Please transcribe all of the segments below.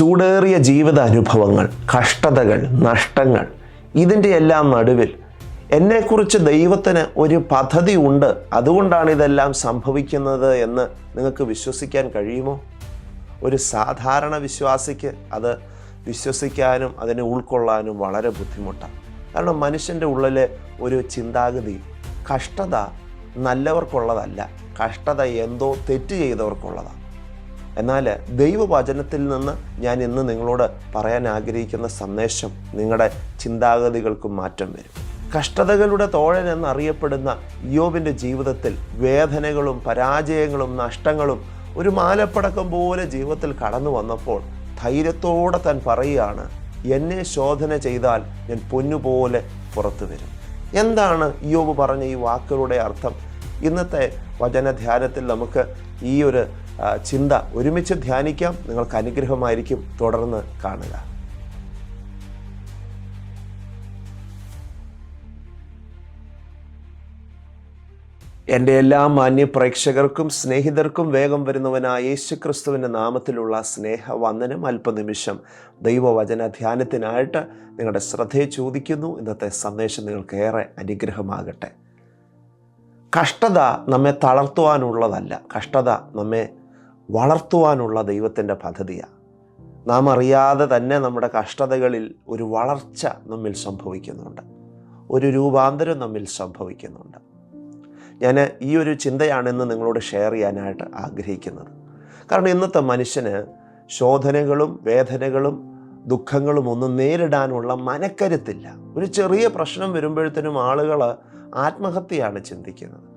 ചൂടേറിയ ജീവിത അനുഭവങ്ങൾ കഷ്ടതകൾ നഷ്ടങ്ങൾ ഇതിന്റെ എല്ലാം നടുവിൽ എന്നെക്കുറിച്ച് ദൈവത്തിന് ഒരു പദ്ധതി ഉണ്ട് അതുകൊണ്ടാണ് ഇതെല്ലാം സംഭവിക്കുന്നത് എന്ന് നിങ്ങൾക്ക് വിശ്വസിക്കാൻ കഴിയുമോ? ഒരു സാധാരണ വിശ്വാസിക്ക് അത് വിശ്വസിക്കാനും അതിനെ ഉൾക്കൊള്ളാനും വളരെ ബുദ്ധിമുട്ടാണ്. കാരണം മനുഷ്യന്റെ ഉള്ളിലെ ഒരു ചിന്താഗതി കഷ്ടത നല്ലവർക്കുള്ളതല്ല. കഷ്ടത എന്തോ തെറ്റ് ചെയ്തവർക്കുള്ളതാണ്. എന്നാൽ ദൈവവചനത്തിൽ നിന്ന് ഞാൻ ഇന്ന് നിങ്ങളോട് പറയാൻ ആഗ്രഹിക്കുന്ന സന്ദേശം നിങ്ങളുടെ ചിന്താഗതികൾക്ക് മാറ്റം വരും. കഷ്ടതകളുടെ തോഴൻ എന്നറിയപ്പെടുന്ന യോബിന്റെ ജീവിതത്തിൽ വേദനകളും പരാജയങ്ങളും നഷ്ടങ്ങളും ഒരു മാലപ്പടക്കം പോലെ ജീവിതത്തിൽ കടന്നു വന്നപ്പോൾ ധൈര്യത്തോടെ താൻ പറയുകയാണ് എന്നെ ശോധന ചെയ്താൽ ഞാൻ പൊന്നുപോലെ പുറത്തു വരും. എന്താണ് യോബ് പറഞ്ഞ ഈ വാക്കുകളുടെ അർത്ഥം? ഇന്നത്തെ വചനധ്യാനത്തിൽ നമുക്ക് ഈ ഒരു ചിന്ത ഒരുമിച്ച് ധ്യാനിക്കാം. നിങ്ങൾക്ക് അനുഗ്രഹമായിരിക്കും തുടർന്ന് കാണുക. എന്റെ എല്ലാ മാന്യ പ്രേക്ഷകർക്കും സ്നേഹിതർക്കും വേഗം വരുന്നവനായ യേശുക്രിസ്തുവിന്റെ നാമത്തിലുള്ള സ്നേഹവന്ദനം അല്പനിമിഷം ദൈവവചന ധ്യാനത്തിനായിട്ട് നിങ്ങളുടെ ശ്രദ്ധയെ ചോദിക്കുന്നു. ഇന്നത്തെ സന്ദേശം നിങ്ങൾക്ക് ഏറെ അനുഗ്രഹമാകട്ടെ. കഷ്ടത നമ്മെ തളർത്തുവാനുള്ളതല്ല. കഷ്ടത നമ്മെ വളർത്തുവാനുള്ള ദൈവത്തിന്റെ പദ്ധതിയാണ്. നാം അറിയാതെ തന്നെ നമ്മുടെ കഷ്ടതകളിൽ ഒരു വളർച്ച നമ്മിൽ സംഭവിക്കുന്നുണ്ട്. ഒരു രൂപാന്തരം നമ്മിൽ സംഭവിക്കുന്നുണ്ട്. ഞാൻ ഈ ഒരു ചിന്തയാണ് ഇന്ന് നിങ്ങളോട് ഷെയർ ചെയ്യാനായിട്ട് ആഗ്രഹിക്കുന്നത്. കാരണം ഇന്നത്തെ മനുഷ്യന് ശോധനകളും വേദനകളും ദുഃഖങ്ങളും ഒന്നും നേരിടാനുള്ള മനക്കരുത്തില്ല. ഒരു ചെറിയ പ്രശ്നം വരുമ്പോഴത്തേനും ആളുകൾ ആത്മഹത്യയാണ് ചിന്തിക്കുന്നത്.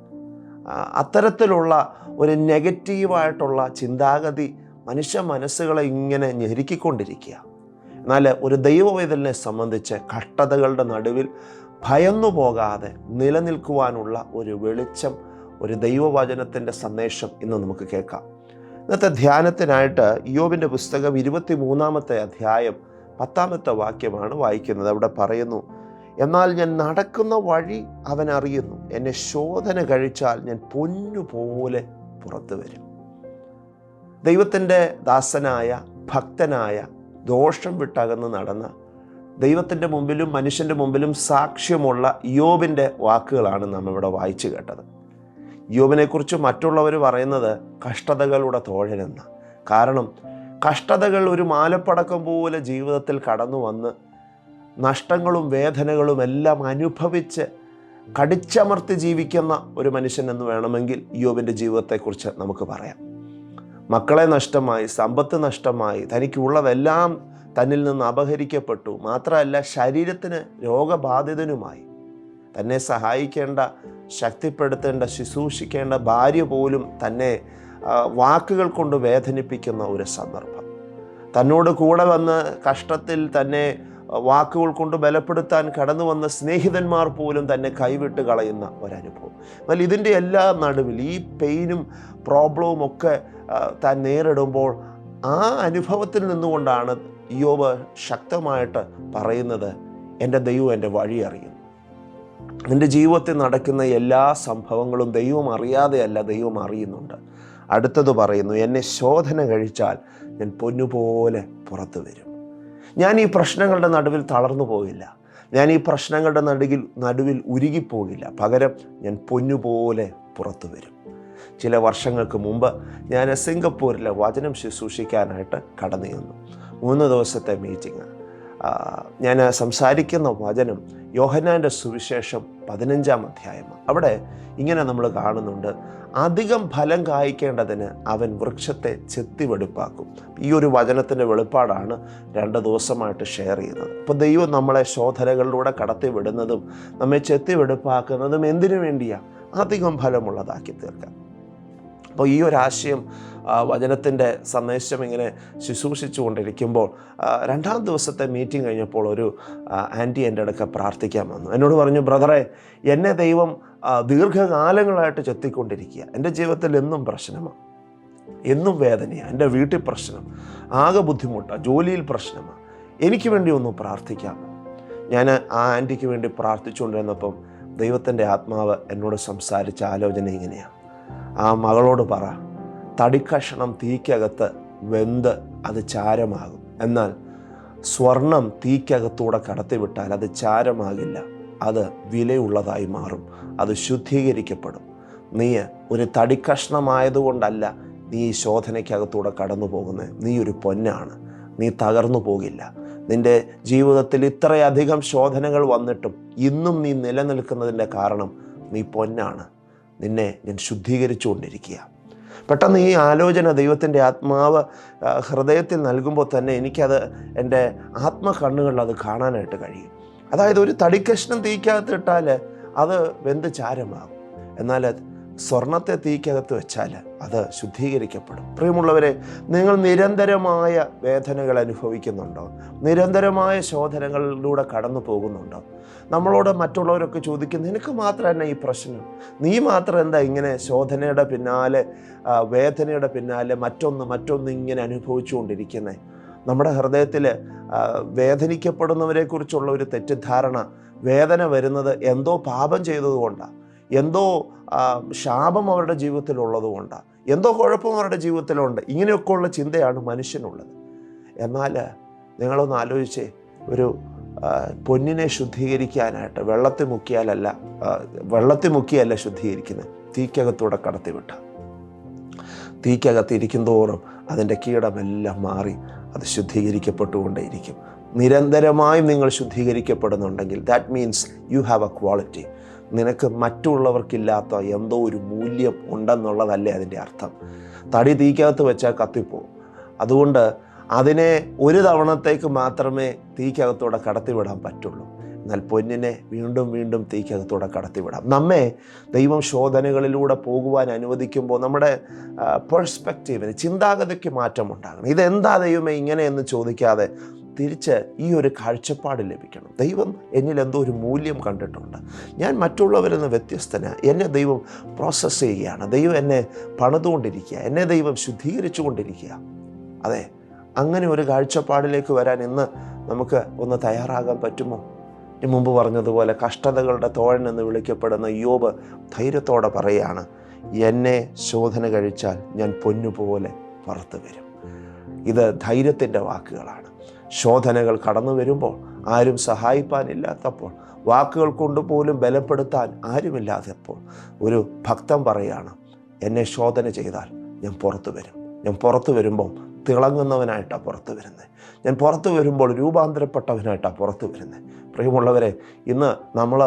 അത്തരത്തിലുള്ള ഒരു നെഗറ്റീവായിട്ടുള്ള ചിന്താഗതി മനുഷ്യ മനസ്സുകളെ ഇങ്ങനെ ഞെരുക്കിക്കൊണ്ടിരിക്കുക. എന്നാൽ ഒരു ദൈവവേദലിനെ സംബന്ധിച്ച് കഷ്ടതകളുടെ നടുവിൽ ഭയന്നു പോകാതെ നിലനിൽക്കുവാനുള്ള ഒരു വെളിച്ചം ഒരു ദൈവവചനത്തിന്റെ സന്ദേശം ഇന്ന് നമുക്ക് കേൾക്കാം. ഇന്നത്തെ ധ്യാനത്തിനായിട്ട് യോബിന്റെ പുസ്തകം ഇരുപത്തി മൂന്നാമത്തെ അധ്യായം പത്താമത്തെ വാക്യമാണ് വായിക്കുന്നത്. അവിടെ പറയുന്നു എന്നാൽ ഞാൻ നടക്കുന്ന വഴി അവൻ അറിയുന്നു. എന്നെ ശോധന കഴിച്ചാൽ ഞാൻ പൊന്നുപോലെ പുറത്തു വരും. ദൈവത്തിന്റെ ദാസനായ ഭക്തനായ ദോഷം വിട്ടകന്ന് നടന്ന ദൈവത്തിന്റെ മുമ്പിലും മനുഷ്യന്റെ മുമ്പിലും സാക്ഷ്യമുള്ള യോബിന്റെ വാക്കുകളാണ് നാം ഇവിടെ വായിച്ചു കേട്ടത്. യോബിനെക്കുറിച്ച് മറ്റുള്ളവർ പറയുന്നത് കഷ്ടതകളുടെ തോഴനെന്ന് കാരണം കഷ്ടതകൾ ഒരു മാലപ്പടക്കം പോലെ ജീവിതത്തിൽ കടന്നു വന്ന് നഷ്ടങ്ങളും വേദനകളും എല്ലാം അനുഭവിച്ച് കടിച്ചമർത്തി ജീവിക്കുന്ന ഒരു മനുഷ്യൻ എന്ന് വേണമെങ്കിൽ യോബിന്റെ ജീവിതത്തെക്കുറിച്ച് നമുക്ക് പറയാം. മക്കളെ നഷ്ടമായി സമ്പത്ത് നഷ്ടമായി തനിക്കുള്ളതെല്ലാം തന്നിൽ നിന്ന് അപഹരിക്കപ്പെട്ടു മാത്രമല്ല ശരീരത്തിന് രോഗബാധിതനുമായി. തന്നെ സഹായിക്കേണ്ട ശക്തിപ്പെടുത്തേണ്ട ശുശ്രൂഷിക്കേണ്ട ഭാര്യ പോലും തന്നെ വാക്കുകൾ കൊണ്ട് വേദനിപ്പിക്കുന്ന ഒരു സന്ദർഭം. തന്നോട് കൂടെ വന്ന് കഷ്ടത്തിൽ തന്നെ വാക്കുകൾ കൊണ്ട് ബലപ്പെടുത്താൻ കടന്നു വന്ന സ്നേഹിതന്മാർ പോലും തന്നെ കൈവിട്ട് കളയുന്ന ഒരനുഭവം. എന്നാൽ ഇതിന്റെ എല്ലാ നടുവിൽ ഈ പെയിനും പ്രോബ്ലവും ഒക്കെ താൻ നേരിടുമ്പോൾ ആ അനുഭവത്തിൽ നിന്നുകൊണ്ടാണ് യോബ് ശക്തമായിട്ട് പറയുന്നത് എന്റെ ദൈവം എന്റെ വഴി അറിയുന്നു. നിന്റെ ജീവിതത്തിൽ നടക്കുന്ന എല്ലാ സംഭവങ്ങളും ദൈവം അറിയാതെയല്ല ദൈവം അറിയുന്നുണ്ട്. അടുത്തത് പറയുന്നു എന്നെ ശോധന കഴിച്ചാൽ ഞാൻ പൊന്നുപോലെ പുറത്തു വരും. ഞാൻ ഈ പ്രശ്നങ്ങളുടെ നടുവിൽ തളർന്നു പോകില്ല. ഞാൻ ഈ പ്രശ്നങ്ങളുടെ നടുവിൽ നടുവിൽ ഉരുകിപ്പോകില്ല. പകരം ഞാൻ പൊന്നുപോലെ പുറത്തു വരും. ചില വർഷങ്ങൾക്ക് മുമ്പ് ഞാൻ സിംഗപ്പൂരിലെ വചനം ശുശ്രൂഷിക്കാനായിട്ട് കടന്നു ചെന്നു. മൂന്ന് ദിവസത്തെ മീറ്റിംഗ്. ഞാൻ സംസാരിക്കുന്ന വചനം യോഹനാന്റെ സുവിശേഷം പതിനഞ്ചാം അധ്യായമാണ്. അവിടെ ഇങ്ങനെ നമ്മൾ കാണുന്നുണ്ട് അധികം ഫലം കായ്ക്കേണ്ടതിന് അവൻ വൃക്ഷത്തെ ചെത്തിവെടുപ്പാക്കും ഈ ഒരു വചനത്തിന്റെ വെളിപ്പാടാണ് രണ്ട് ദിവസമായിട്ട് ഷെയർ ചെയ്യുന്നത്. അപ്പോൾ ദൈവം നമ്മളെ ശോധനകളിലൂടെ കടത്തി വിടുന്നതും നമ്മെ ചെത്തിവെടുപ്പാക്കുന്നതും എന്തിനു വേണ്ടിയാണ് അധികം ഫലമുള്ളതാക്കി തീർക്കാൻ. അപ്പോൾ ഈ ഒരു ആശയം വചനത്തിന്റെ സന്ദേശം ഇങ്ങനെ ശുശ്രൂഷിച്ചു കൊണ്ടിരിക്കുമ്പോൾ രണ്ടാം ദിവസത്തെ മീറ്റിംഗ് കഴിഞ്ഞപ്പോൾ ഒരു ആന്റി എന്റെ അടുക്ക പ്രാർത്ഥിക്കാൻ വന്നു. എന്നോട് പറഞ്ഞു ബ്രദറെ എന്നെ ദൈവം ദീർഘകാലങ്ങളായിട്ട് ചെത്തിക്കൊണ്ടിരിക്കുക. എന്റെ ജീവിതത്തിൽ എന്നും പ്രശ്നമാണ് എന്നും വേദനയാണ് എന്റെ വീട്ടിൽ പ്രശ്നം. ആകെ ബുദ്ധിമുട്ടാണ് ജോലിയിൽ പ്രശ്നമാണ് എനിക്ക് വേണ്ടി ഒന്ന് പ്രാർത്ഥിക്കാം. ഞാൻ ആ ആന്റിക്ക് വേണ്ടി പ്രാർത്ഥിച്ചുകൊണ്ടിരുന്നപ്പം ദൈവത്തിന്റെ ആത്മാവ് എന്നോട് സംസാരിച്ച ആലോചന ഇങ്ങനെയാണ് ആ മകളോട് പറ തടിക്കഷണം തീക്കകത്ത് വെന്ത് അത് ചാരമാകും. എന്നാൽ സ്വർണം തീക്കകത്തൂടെ കടത്തിവിട്ടാൽ അത് ചാരമാകില്ല. അത് വിലയുള്ളതായി മാറും. അത് ശുദ്ധീകരിക്കപ്പെടും. നീ ഒരു തടിക്കഷ്ണമായതുകൊണ്ടല്ല നീ ഈ ശോധനയ്ക്കകത്തൂടെ കടന്നു പോകുന്നത് നീ ഒരു പൊന്നാണ്. നീ തകർന്നു പോകില്ല. നിന്റെ ജീവിതത്തിൽ ഇത്രയധികം ശോധനകൾ വന്നിട്ടും ഇന്നും നീ നിലനിൽക്കുന്നതിന്റെ കാരണം നീ പൊന്നാണ്. നിന്നെ ഞാൻ ശുദ്ധീകരിച്ചുകൊണ്ടിരിക്കുക പെട്ടെന്ന് ഈ ആലോചന ദൈവത്തിന്റെ ആത്മാവ് ഹൃദയത്തിൽ നൽകുമ്പോൾ തന്നെ എനിക്കത് എന്റെ ആത്മ കണ്ണുകളിൽ അത് കാണാനായിട്ട് കഴിയും. അതായത് ഒരു തടിക്കഷ്ണം തീക്കകത്തിട്ടാൽ അത് വെന്ത് ചാരമാകും. എന്നാൽ സ്വർണത്തെ തീക്കകത്ത് വെച്ചാൽ അത് ശുദ്ധീകരിക്കപ്പെടും. പ്രിയമുള്ളവരെ നിങ്ങൾ നിരന്തരമായ വേദനകൾ അനുഭവിക്കുന്നുണ്ടോ? നിരന്തരമായ ശോധനകളിലൂടെ കടന്നു പോകുന്നുണ്ടോ? നമ്മളോട് മറ്റുള്ളവരൊക്കെ ചോദിക്കും നിനക്ക് മാത്രം തന്നെ ഈ പ്രശ്നം? നീ മാത്രം എന്താ ഇങ്ങനെ ശോധനയുടെ പിന്നാലെ വേദനയുടെ പിന്നാലെ മറ്റൊന്ന് മറ്റൊന്ന് ഇങ്ങനെ അനുഭവിച്ചുകൊണ്ടിരിക്കുന്നത് നമ്മുടെ ഹൃദയത്തിൽ വേദനിക്കപ്പെടുന്നവരെക്കുറിച്ചുള്ള ഒരു തെറ്റിദ്ധാരണ വേദന വരുന്നത് എന്തോ പാപം ചെയ്തതുകൊണ്ടാണ് എന്തോ ശാപം അവരുടെ ജീവിതത്തിലുള്ളത് കൊണ്ടാണ് എന്തോ കുഴപ്പം അവരുടെ ജീവിതത്തിലുണ്ട്. ഇങ്ങനെയൊക്കെയുള്ള ചിന്തയാണ് മനുഷ്യനുള്ളത്. എന്നാൽ നിങ്ങളൊന്ന് ആലോചിച്ചേ ഒരു പൊന്നിനെ ശുദ്ധീകരിക്കാനായിട്ട് വെള്ളത്തിൽ മുക്കിയാലല്ല വെള്ളത്തിൽ മുക്കിയല്ല ശുദ്ധീകരിക്കുന്നത് തീക്കകത്തൂടെ കടത്തിവിട്ട തീക്കകത്ത് ഇരിക്കും തോറും അതിന്റെ കീടമെല്ലാം മാറി അത് ശുദ്ധീകരിക്കപ്പെട്ടുകൊണ്ടേയിരിക്കും. നിരന്തരമായും നിങ്ങൾ ശുദ്ധീകരിക്കപ്പെടുന്നുണ്ടെങ്കിൽ that means you have a quality നിനക്ക് മറ്റുള്ളവർക്കില്ലാത്ത എന്തോ ഒരു മൂല്യം ഉണ്ടെന്നുള്ളതല്ലേ അതിന്റെ അർത്ഥം. തടി തീക്കകത്ത് വെച്ചാൽ കത്തിപ്പോവും. അതുകൊണ്ട് അതിനെ ഒരു തവണത്തേക്ക് മാത്രമേ തീക്കകത്തൂടെ കടത്തിവിടാൻ പറ്റുള്ളൂ. എന്നാൽ പൊന്നിനെ വീണ്ടും വീണ്ടും തീക്കകത്തൂടെ കടത്തിവിടാം. നമ്മെ ദൈവം ശോധനകളിലൂടെ പോകുവാൻ അനുവദിക്കുമ്പോൾ നമ്മുടെ പെർസ്പെക്റ്റീവിന് ചിന്താഗതിക്ക് മാറ്റം ഉണ്ടാകണം ഇതെന്താ ദൈവമേ ഇങ്ങനെയെന്ന് ചോദിക്കാതെ തിരിച്ച് ഈ ഒരു കാഴ്ചപ്പാട് ലഭിക്കണം. ദൈവം എന്നിൽ എന്തോ ഒരു മൂല്യം കണ്ടിട്ടുണ്ട്. ഞാൻ മറ്റുള്ളവരിൽ നിന്ന് വ്യത്യസ്തന എന്നെ ദൈവം പ്രോസസ്സ് ചെയ്യുകയാണ്. ദൈവം എന്നെ പണിതുകൊണ്ടിരിക്കുക. എന്നെ ദൈവം ശുദ്ധീകരിച്ചു ശുദ്ധീകരിച്ചുകൊണ്ടിരിക്കുക. അതെ അങ്ങനെ ഒരു കാഴ്ചപ്പാടിലേക്ക് വരാൻ ഇന്ന് നമുക്ക് ഒന്ന് തയ്യാറാകാൻ പറ്റുമോ? മുമ്പ് പറഞ്ഞതുപോലെ കഷ്ടതകളുടെ തോഴൻ എന്ന് വിളിക്കപ്പെടുന്ന യോബ് ധൈര്യത്തോടെ പറയുകയാണ് എന്നെ ശോധന കഴിച്ചാൽ ഞാൻ പൊന്നുപോലെ പുറത്തു വരും. ഇത് ധൈര്യത്തിന്റെ വാക്കുകളാണ്. ശോധനകൾ കടന്നു വരുമ്പോൾ ആരും സഹായിപ്പാനില്ലാത്തപ്പോൾ വാക്കുകൾ കൊണ്ട് പോലും ബലപ്പെടുത്താൻ ആരുമില്ലാത്തപ്പോൾ ഒരു ഭക്തം പറയാണ് എന്നെ ശോധന ചെയ്താൽ ഞാൻ പുറത്തു വരും. ഞാൻ പുറത്തു വരുമ്പോൾ തിളങ്ങുന്നവനായിട്ടാണ് പുറത്തു വരുന്നത് ഞാൻ പുറത്തു വരുമ്പോൾ രൂപാന്തരപ്പെട്ടവനായിട്ടാണ് പുറത്തു വരുന്നത് പ്രിയമുള്ളവരെ ഇന്ന് നമ്മൾ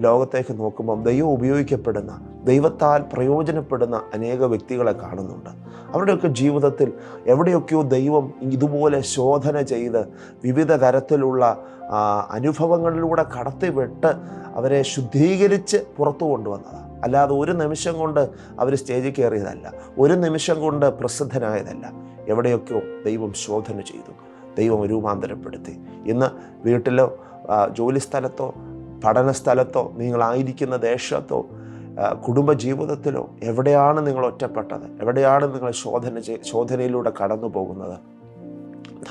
ലോകത്തേക്ക് നോക്കുമ്പം ദൈവം ഉപയോഗിക്കപ്പെടുന്ന ദൈവത്താൽ പ്രയോജനപ്പെടുന്ന അനേക വ്യക്തികളെ കാണുന്നുണ്ട്. അവരുടെയൊക്കെ ജീവിതത്തിൽ എവിടെയൊക്കെയോ ദൈവം ഇതുപോലെ ശോധന ചെയ്ത് വിവിധ തരത്തിലുള്ള അനുഭവങ്ങളിലൂടെ കടത്തിവിട്ട് അവരെ ശുദ്ധീകരിച്ച് പുറത്തു കൊണ്ടുവന്നതാണ് അല്ലാതെ ഒരു നിമിഷം കൊണ്ട് അവർ സ്റ്റേജിൽ കയറിയതല്ല. ഒരു നിമിഷം കൊണ്ട് പ്രസിദ്ധനായതല്ല. എവിടെയൊക്കെയോ ദൈവം ശോധന ചെയ്തു. ദൈവം രൂപാന്തരപ്പെടുത്തി. ഇന്ന് വീട്ടിലോ ജോലിസ്ഥലത്തോ ജോലി സ്ഥലത്തോ പഠന സ്ഥലത്തോ നിങ്ങളായിരിക്കുന്ന ദേശത്തോ കുടുംബജീവിതത്തിലോ കുടുംബ ജീവിതത്തിലോ എവിടെയാണ് നിങ്ങൾ ഒറ്റപ്പെട്ടത്? എവിടെയാണ് നിങ്ങൾ ശോധന ശോധനയിലൂടെ കടന്നു പോകുന്നത്?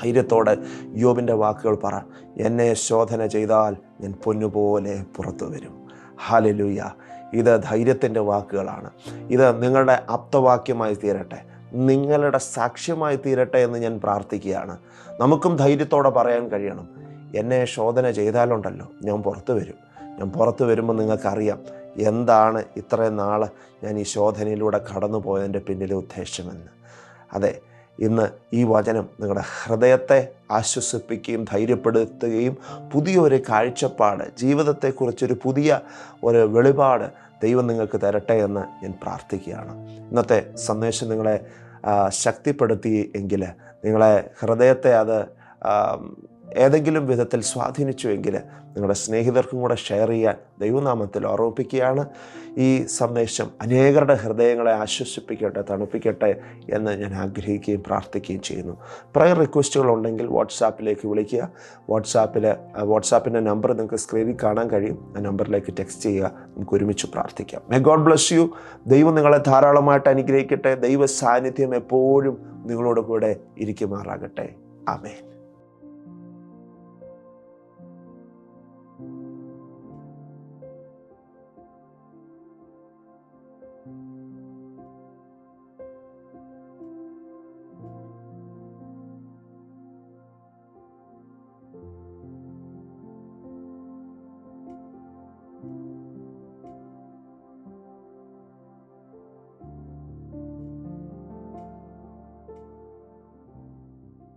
ധൈര്യത്തോടെ യോബിന്റെ വാക്കുകൾ പറ. എന്നെ ശോധന ചെയ്താൽ ഞാൻ പൊന്നുപോലെ പുറത്തു വരും. ഹാലലുയ്യ ഇത് ധൈര്യത്തിന്റെ വാക്കുകളാണ്. ഇത് നിങ്ങളുടെ ആപ്തവാക്യമായി തീരട്ടെ. നിങ്ങളുടെ സാക്ഷ്യമായി തീരട്ടെ എന്ന് ഞാൻ പ്രാർത്ഥിക്കുകയാണ്. നമുക്കും ധൈര്യത്തോടെ പറയാൻ കഴിയണം. എന്നെ ശോധന ചെയ്താലുണ്ടല്ലോ. ഞാൻ പുറത്തു വരും. ഞാൻ പുറത്തു വരുമ്പോൾ നിങ്ങൾക്കറിയാം എന്താണ് ഇത്രയും നാൾ ഞാൻ ഈ ശോധനയിലൂടെ കടന്നു പോയതിന്റെ പിന്നിലെ ഉദ്ദേശമെന്ന്. അതെ ഇന്ന് ഈ വചനം നിങ്ങളുടെ ഹൃദയത്തെ ആശ്വസിപ്പിക്കുകയും ധൈര്യപ്പെടുത്തുകയും പുതിയൊരു കാഴ്ചപ്പാട് ജീവിതത്തെക്കുറിച്ചൊരു പുതിയ ഒരു വെളിപാട് ദൈവം നിങ്ങൾക്ക് തരട്ടെ എന്ന് ഞാൻ പ്രാർത്ഥിക്കുകയാണ്. ഇന്നത്തെ സന്ദേശം നിങ്ങളെ ശക്തിപ്പെടുത്തി എങ്കിൽ നിങ്ങളെ ഹൃദയത്തെ അത് ഏതെങ്കിലും വിധത്തിൽ സ്വാധീനിച്ചുവെങ്കിൽ നിങ്ങളുടെ സ്നേഹിതർക്കും കൂടെ ഷെയർ ചെയ്യാൻ ദൈവനാമത്തിൽ ഓർമ്മിപ്പിക്കുകയാണ് ഈ സന്ദേശം അനേകരുടെ ഹൃദയങ്ങളെ ആശ്വസിപ്പിക്കട്ടെ തണുപ്പിക്കട്ടെ എന്ന് ഞാൻ ആഗ്രഹിക്കുകയും പ്രാർത്ഥിക്കുകയും ചെയ്യുന്നു. പ്രയർ റിക്വസ്റ്റുകൾ ഉണ്ടെങ്കിൽ വാട്സാപ്പിലേക്ക് വിളിക്കുക. വാട്സാപ്പിൽ വാട്സാപ്പിന്റെ നമ്പർ നിങ്ങൾക്ക് സ്ക്രീനിൽ കാണാൻ കഴിയും. ആ നമ്പറിലേക്ക് ടെക്സ്റ്റ് ചെയ്യുക. നമുക്ക് ഒരുമിച്ച് പ്രാർത്ഥിക്കാം. മേ ഗോഡ് ബ്ലസ് യു ദൈവം നിങ്ങളെ ധാരാളമായിട്ട് അനുഗ്രഹിക്കട്ടെ. ദൈവ സാന്നിധ്യം എപ്പോഴും നിങ്ങളോട് കൂടെ ഇരിക്കുമാറാകട്ടെ. ആമേൻ.